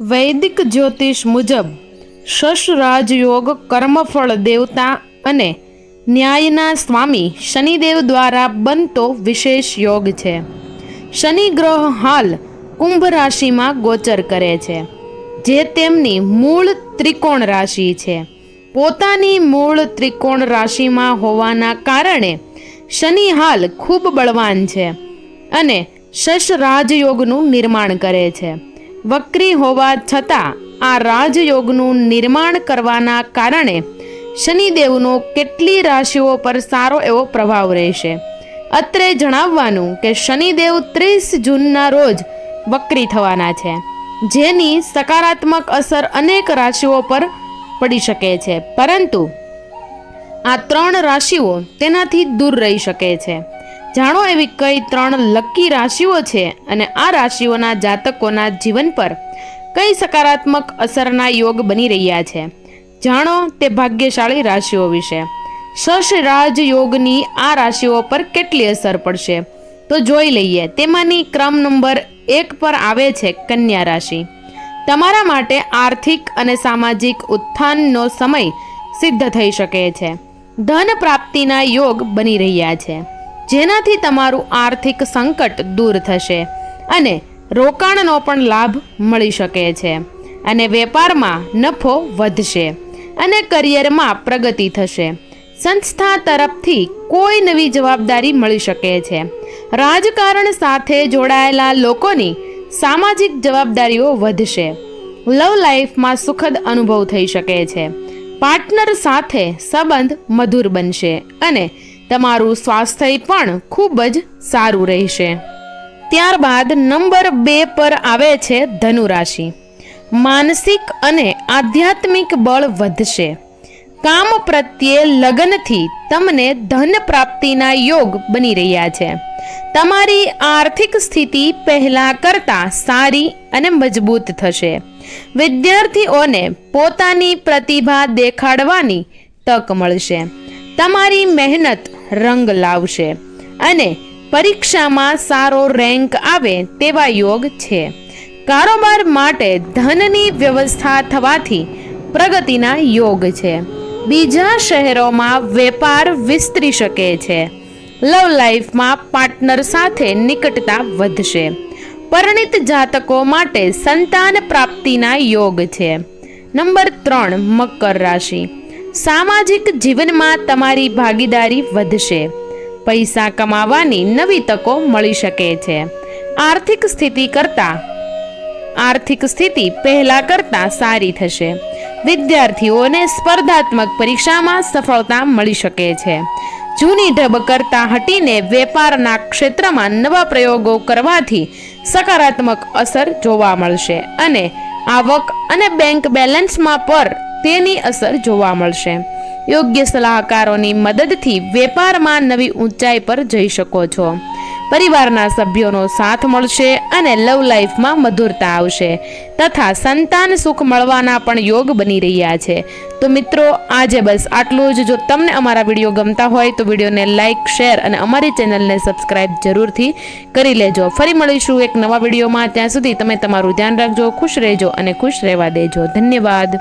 વૈદિક જ્યોતિષ મુજબ શશ રાજયોગ કર્મફળ દેવતા અને ન્યાયના સ્વામી શનિદેવ દ્વારા બનતો વિશેષ યોગ છે. શનિ ગ્રહ હાલ કુંભ રાશિમાં ગોચર કરે છે, જે તેમની મૂળ ત્રિકોણ રાશિ છે. પોતાની મૂળ ત્રિકોણ રાશિમાં હોવાના કારણે શનિ હાલ ખૂબ બળવાન છે અને શશ રાજયોગનું નિર્માણ કરે છે. વક્રી હોવા છતાં આ રાજયોગનું નિર્માણ કરવાના કારણે શનિદેવનો કેટલી રાશિઓ પર સારો એવો પ્રભાવ રહેશે? અત્રે જણાવવાનું કે શનિદેવ ત્રીસ જૂનના રોજ વક્રી થવાના છે, જેની સકારાત્મક અસર અનેક રાશિઓ પર પડી શકે છે. પરંતુ આ ત્રણ રાશિઓ તેનાથી દૂર રહી શકે છે. જાણો એવી કઈ ત્રણ લકી રાશિઓ છે અને આ રાશિઓના જાતકોના જીવન પર કઈ સકારાત્મક અસરના યોગ બની રહ્યા છે? જાણો તે ભાગ્યશાળી રાશિઓ વિશે. શશ રાજ યોગની આ રાશિઓ પર કેટલી અસર પડશે? તો જોઈ લઈએ, તેમાંની ક્રમ નંબર એક પર આવે છે કન્યા રાશિ. તમારા માટે આર્થિક અને સામાજિક ઉત્થાનનો સમય સિદ્ધ થઈ શકે છે. ધન પ્રાપ્તિના યોગ બની રહ્યા છે. જેનાથી તમારું આર્થિક સંકટ દૂર થશે અને રોકાણનો પણ લાભ મળી શકે છે. અને વેપારમાં નફો વધશે અને કરિયરમાં પ્રગતિ થશે. સંસ્થા તરફથી કોઈ નવી જવાબદારી મળી શકે છે. રાજકારણ સાથે જોડાયેલા લોકોની સામાજિક જવાબદારીઓ વધશે. લવ લાઈફમાં સુખદ અનુભવ થઈ શકે છે. પાર્ટનર સાથે સંબંધ મધુર બનશે અને તમારું સ્વાસ્થ્ય પણ ખૂબ જ સારું રહેશે. ત્યારબાદ નંબર બે પર આવે છે ધનુરાશિ. માનસિક અને આધ્યાત્મિક બળ વધશે. કામ પ્રત્યે લગનથી તમને ધન પ્રાપ્તિના યોગ બની રહ્યા છે. તમારી આર્થિક સ્થિતિ પહેલાં કરતાં સારી અને મજબૂત થશે. વિદ્યાર્થીઓને પોતાની પ્રતિભા દેખાડવાની તક મળશે. તમારી મહેનત રંગ લાવશે. અને પરીક્ષામાં સારો રેન્ક આવે તેવા યોગ છે. કારોબાર માટે ધનની વ્યવસ્થા થવાથી પ્રગતિના યોગ છે. બીજા શહેરોમાં વેપાર વિસ્તરી શકે છે. લવ લાઈફમાં પાર્ટનર સાથે નિકટતા વધશે. પરિણિત જાતકો માટે સંતાન પ્રાપ્તિના યોગ છે. નંબર ત્રણ, મકર રાશિ. સામાજિક જીવનમાં તમારી ભાગીદારી વધશે. પૈસા કમાવાની નવી તકો મળી શકે છે. આર્થિક સ્થિતિ કરતાં, આર્થિક સ્થિતિ પહેલા કરતાં સારી થશે. વિદ્યાર્થીઓને સ્પર્ધાત્મક પરીક્ષામાં સફળતા મળી શકે છે. જૂની ઢબ કરતાં હટીને વેપારના ક્ષેત્રમાં નવા પ્રયોગો કરવાથી સકારાત્મક અસર જોવા મળશે અને આવક અને બેંક બેલેન્સમાં પર તેની અસર જોવા મળશે. યોગ્ય સલાહકારોની મદદથી વેપારમાં નવી ઊંચાઈ પર જઈ શકો છો. પરિવારના સભ્યોનો સાથ મળશે અને લવ લાઈફમાં મધુરતા આવશે તથા સંતાન સુખ મળવાના પણ યોગ બની રહ્યા છે. તો મિત્રો, આજે બસ આટલું જ. જો તમને અમારા વીડિયો ગમતા હોય તો વિડીયોને લાઇક શેર અને અમારી ચેનલને સબસ્ક્રાઇબ જરૂરથી કરી લેજો. ફરી મળીશું એક નવા વિડીયોમાં. ત્યાં સુધી તમે તમારું ધ્યાન રાખજો, ખુશ રહેજો અને ખુશ રહેવા દેજો. ધન્યવાદ.